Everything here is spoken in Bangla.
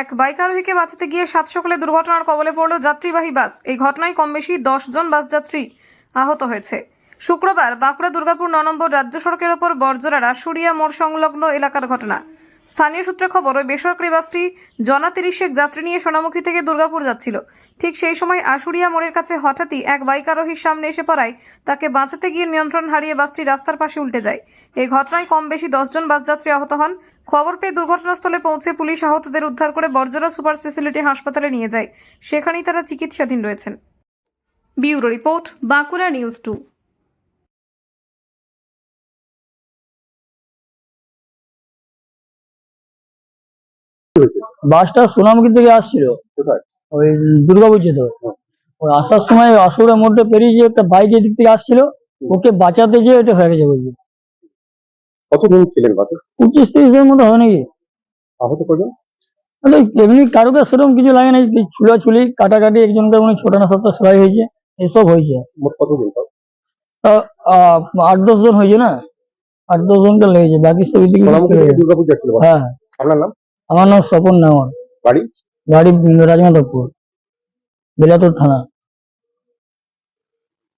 এক বাইক আরোহীকে বাঁচাতে গিয়ে সাত সকালে দুর্ঘটনার কবলে পড়ল যাত্রীবাহী বাস। এই ঘটনায় কম বেশি দশ জন বাস যাত্রী আহত হয়েছে। শুক্রবার বাঁকুড়া দুর্গাপুর ন নম্বর রাজ্য সড়কের ওপর বর্জরা রাসুরিয়া মোড় সংলগ্ন এলাকার ঘটনা। স্থানীয় সূত্রে খবর, ওই বেসরকারি বাসটি জনা তিরিশেক যাত্রী নিয়ে সোনামুখী থেকে দুর্গাপুর যাচ্ছিল। ঠিক সেই সময় আশুরিয়া মোড়ের কাছে হঠাৎই এক বাইক আরোহীর সামনে এসে পড়ায়, তাকে বাঁচাতে গিয়ে নিয়ন্ত্রণ হারিয়ে বাসটি রাস্তার পাশে উল্টে যায়। এই ঘটনায় কম বেশি দশজন বাস যাত্রী আহত হন। খবর পেয়ে দুর্ঘটনাস্থলে পৌঁছে পুলিশ আহতদের উদ্ধার করে বর্জরা সুপার স্পেশালিটি হাসপাতালে নিয়ে যায়। সেখানেই তারা চিকিৎসাধীন রয়েছেন। Bureau report, Bankura news two. বাসটা সোনামুখী থেকে আসছিল। ওই দুর্গাপুর যেত ওই আসার সময় আসুরের মধ্যে পেরিয়ে যে একটা বাইক থেকে আসছিল ওকে বাঁচাতে যেয়ে এটা হয়ে গেছে বলছি। কতজন ছিলেন বাসে? পঁচিশ তিরিশ জনের মতো হবে নাকি? আহত কজন? মানে এমনি কারোকে সেরকম কিছু লাগে না ছুলাছুলি কাটাকাটি একজনকে মানে ছোট না সপ্তাহ সেলাই হয়েছে এসব হয়েছে। মোট কতজন আট দশ জন হয়েছে না? আট দশ জনকে লেগেছে বাকি সব। হ্যাঁ। আপনার নাম? আমার নাম স্বপন নেওয়ার। বাড়ি? বাড়ি রাজমাধবপুর বিলাতুর থানা।